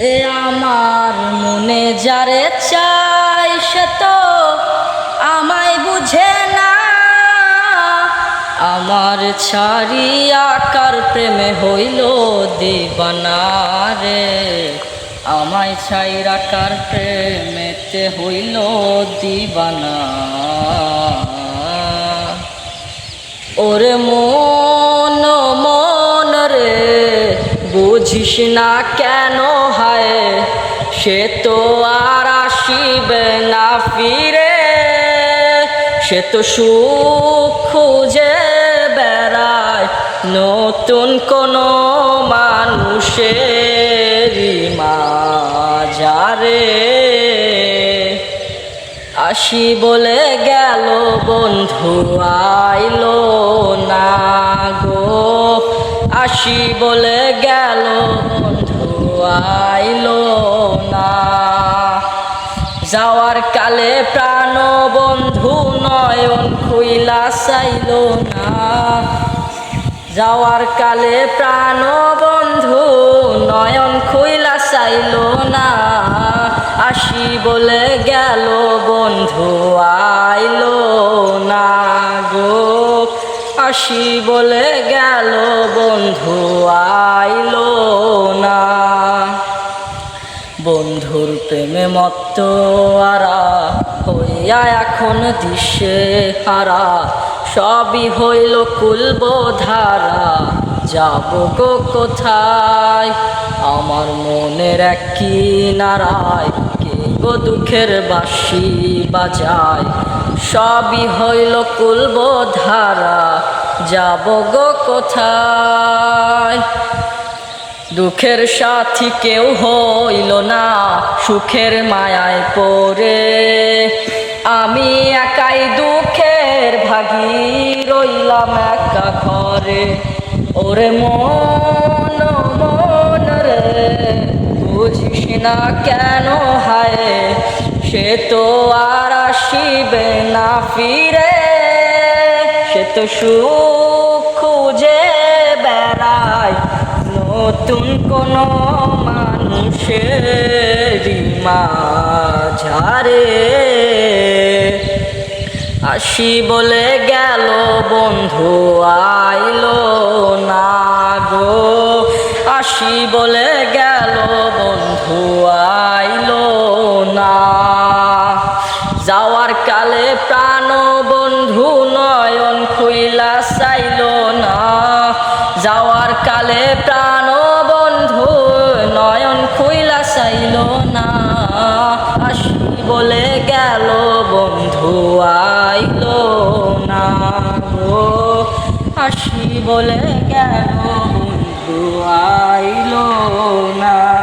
এ আমার মনে যারে চাই সে তো আমায় বুঝে না। আমার ছাড়ি আকার প্রেমে হইল দিবানা রে। আমায় ছাই আকার প্রেমেতে হইল দিবানা। ওরে মন বুঝিস না কেন হায়? সে তো আর আসিবে না ফিরে। সে তো সুখ খুঁজে বেড়ায় নতুন কোনো মানুষের মাজারে আসি বলে গেল বন্ধু, আইলো না গো। আসি বলে আইলো না। যাওয়ার কালে প্রাণ বন্ধু নয়ন খুইলা চাইল না। যাওয়ার কালে প্রাণ বন্ধু নয়ন খুইলা চাইল না। আসি বলে গেল বন্ধু, আইলো না গো। আসি বলে গেল বন্ধু, আইলো না। বন্ধুর প্রেমে মত্ত আরা, হইয়া এখন দিশে হারা। সবই হইল কুলব ধারা যাব গো কোথায়? আমার মনের এক কিনারায় কে গো দুঃখের বাসি বাজায়? সবই হইল কুলব ধারা যাব গো কোথায়? দুঃখের সাথী কেউ হইল না, সুখের মায়ায় পড়ে। আমি একাই দুঃখের ভাগি, রইলাম একা ঘরে। ওরে মন মন রে, বুঝিস না কেন হায়? সে তো আর আসিবে না ফিরে। সে তো সুখ খুঁজে মাঝারে আসি বলে গেল, বন্ধু আইলো না গো। আসি বলে গেল, বন্ধু আইলো না। যাওয়ার কালে প্রাণ বন্ধু নয়ন খুইলা চাইল না। যাওয়ার কালে বলে গেল বন্ধু আইল না গো। আসি বলে গেল বন্ধু আইলো না